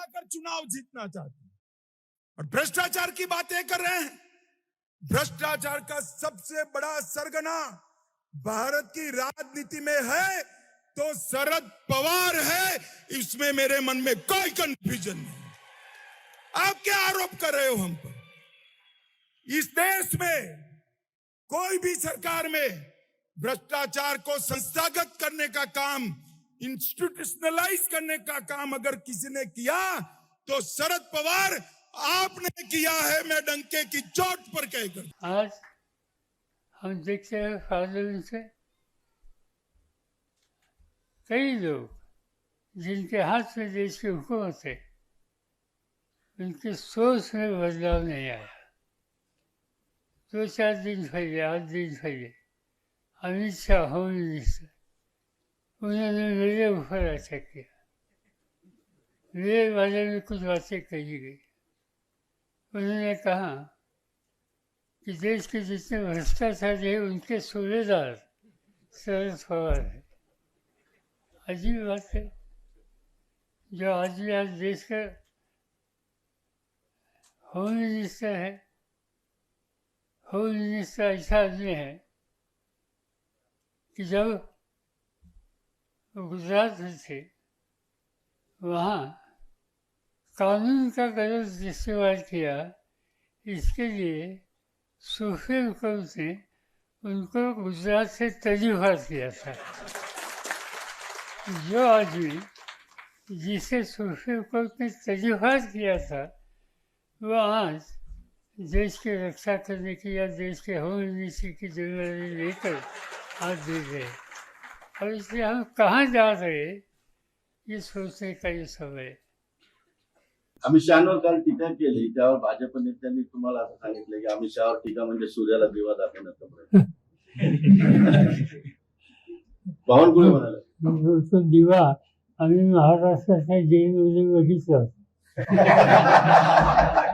लाकर चुनाव जीतना चाहते हैं। और भ्रष्टाचार की बातें कर रहे हैं। भ्रष्टाचार का सबसे बड़ा सरगना भारत की राजनीति में है तो शरद पवार है। इसमें मेरे मन में कोई कंफ्यूजन नहीं। आप क्या आरोप कर रहे हो हम पर? इस देश में, कोई भी सरकार में भ्रष्टाचार को संस्थागत करने का काम इंस्टीट्यूशनलाइज करने का काम अगर किसी ने किया तो शरद पवार आपने किया है मैं डंके की चोट पर कहकर आज हम देखते हैं फाजिल से, कई लोग जिनके हाथ में देश की हुकूमत है उनकी सोच में बदलाव नहीं आया। दो चार दिन फैले, आठ दिन फैले, अमित शाह होम मिनिस्टर। उन्होंने मेरे ऊपर अटैक किया। मेरे बारे में कुछ बातें कही गई। उन्होंने कहा कि देश के जितने भ्रष्टाचारी है, उनके सूबेदार शरद पवार है। अजीब बात है। जो आदमी आज देश का होम मिनिस्टर है, होम मिनिस्टर ऐसा आदमी है कि जब गुजरात में थे वहाँ कानून का गलत इस्तेमाल किया, इसके लिए सुप्रीम कोर्ट ने उनको गुजरात से तजुर्बात किया था। जो आदमी जिसे सुप्रीम कोर्ट ने तजुर्बात किया था, वो आज देश की रक्षा करने की या देश के होम मिनिस्ट्री की ज़िम्मेदारी लेकर हाथ दे रहे और इसलिए हम कहाँ जा रहे ये सोचने का ये समय है। अमित शहावर काल टीका केली त्यावर भाजप नेत्यांनी तुम्हाला असं सांगितलं की अमित शहावर टीका म्हणजे सूर्याला दिवा दाखवण्याचा प्रयत्न बावनकुळे म्हणाले. तो दिवा आम्ही महाराष्ट्राच्या जेलमध्ये बघितलं